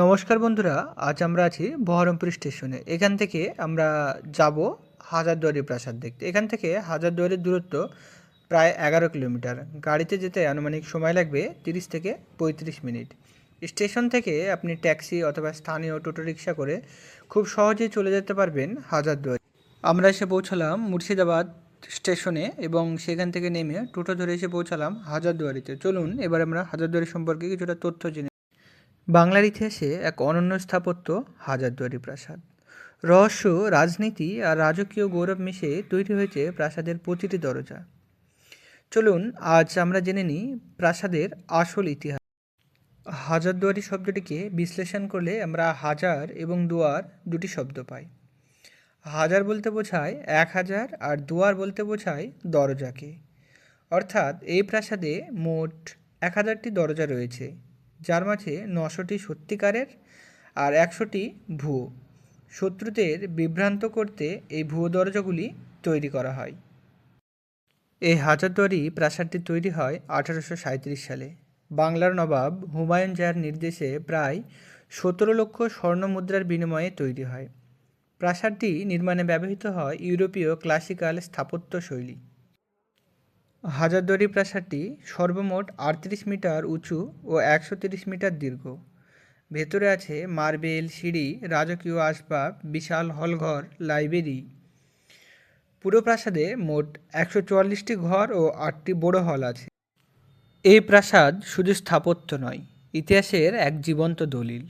নমস্কার বন্ধুরা, আজ আমরা আছি বহরমপুর স্টেশনে। এখান থেকে আমরা যাব হাজারদুয়ারি প্রাসাদ দেখতে। এখান থেকে হাজারদুয়ারির দূরত্ব প্রায় এগারো কিলোমিটার। গাড়িতে যেতে আনুমানিক সময় লাগবে তিরিশ থেকে পঁয়ত্রিশ মিনিট। স্টেশন থেকে আপনি ট্যাক্সি অথবা স্থানীয় টোটো রিক্সা করে খুব সহজেই চলে যেতে পারবেন হাজারদুয়ারি। আমরা এসে পৌঁছালাম মুর্শিদাবাদ স্টেশনে এবং সেখান থেকে নেমে টোটো ধরে এসে পৌঁছালাম হাজারদুয়ারিতে। চলুন এবার আমরা হাজারদুয়ারি সম্পর্কে কিছুটা তথ্য জেনে বাংলার ইতিহাসে এক অনন্য স্থাপত্য হাজারদুয়ারি প্রাসাদ। রহস্য, রাজনীতি আর রাজকীয় গৌরব মিশে তৈরি হয়েছে প্রাসাদের প্রতিটি দরজা। চলুন, আজ আমরা জেনে নিই প্রাসাদের আসল ইতিহাস। হাজারদুয়ারি শব্দটিকে বিশ্লেষণ করলে আমরা হাজার এবং দুয়ার দুটি শব্দ পাই। হাজার বলতে বোঝায় এক হাজার আর দুয়ার বলতে বোঝায় দরজাকে। অর্থাৎ এই প্রাসাদে মোট এক হাজারটি দরজা রয়েছে। যার মাঝে নশোটি সত্যিকারের আর একশোটি ভুয়ো। শত্রুদের বিভ্রান্ত করতে এই ভুয়ো দরজাগুলি তৈরি করা হয়। এই হাজারদুয়ারি প্রাসাদটি তৈরি হয় আঠারোশো সালে। বাংলার নবাব হুমায়ুন জাহার নির্দেশে প্রায় সতেরো লক্ষ স্বর্ণ মুদ্রার বিনিময়ে তৈরি হয়। প্রাসাদটি নির্মাণে ব্যবহৃত হয় ইউরোপীয় ক্লাসিক্যাল স্থাপত্য শৈলী। হাজারদুয়ারি প্রাসাদটি সর্বমোট আটত্রিশ মিটার উঁচু ও একশো তিরিশ মিটার দীর্ঘ। ভেতরে আছে মার্বেল, সিঁড়ি, রাজকীয় আসবাব, বিশাল হলঘর, লাইব্রেরি। পুরো প্রাসাদে মোট একশো চুয়াল্লিশটি ঘর ও আটটি বড় হল আছে। এই প্রাসাদ শুধু স্থাপত্য নয়, ইতিহাসের এক জীবন্ত দলিল।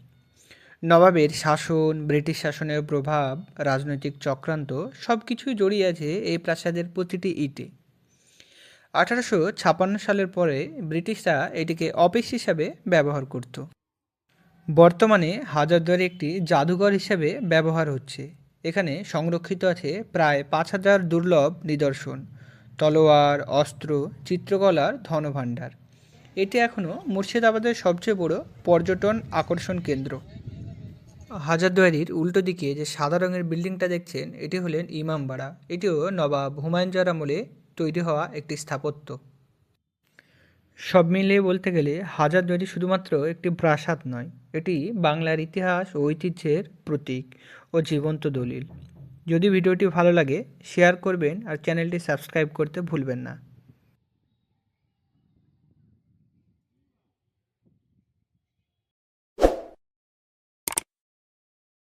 নবাবের শাসন, ব্রিটিশ শাসনের প্রভাব, রাজনৈতিক চক্রান্ত সব কিছুই জড়িয়ে আছে এই প্রাসাদের প্রতিটি ইটে। আঠারোশো ছাপান্ন সালের পরে ব্রিটিশরা এটিকে অফিস হিসাবে ব্যবহার করত। বর্তমানে হাজারদুয়ারি একটি জাদুঘর হিসাবে ব্যবহার হচ্ছে। এখানে সংরক্ষিত আছে প্রায় পাঁচ হাজার দুর্লভ নিদর্শন, তলোয়ার, অস্ত্র, চিত্রকলার, ধনভাণ্ডার। এটি এখনও মুর্শিদাবাদের সবচেয়ে বড় পর্যটন আকর্ষণ কেন্দ্র। হাজারদুয়ারির উল্টো দিকে যে সাদা রঙের বিল্ডিংটা দেখছেন, এটি হলেন ইমামবাড়া। এটিও নবাব হুমায়ুন জাহার আমলে তৈরি হওয়া একটি স্থাপত্য। সব মিলিয়ে বলতে গেলে হাজারদুয়ারি শুধুমাত্র একটি প্রাসাদ নয়, এটি বাংলার ইতিহাস ও ঐতিহ্যের প্রতীক ও জীবন্ত দলিল। যদি ভিডিওটি ভালো লাগে, শেয়ার করবেন আর চ্যানেলটি সাবস্ক্রাইব করতে ভুলবেন না।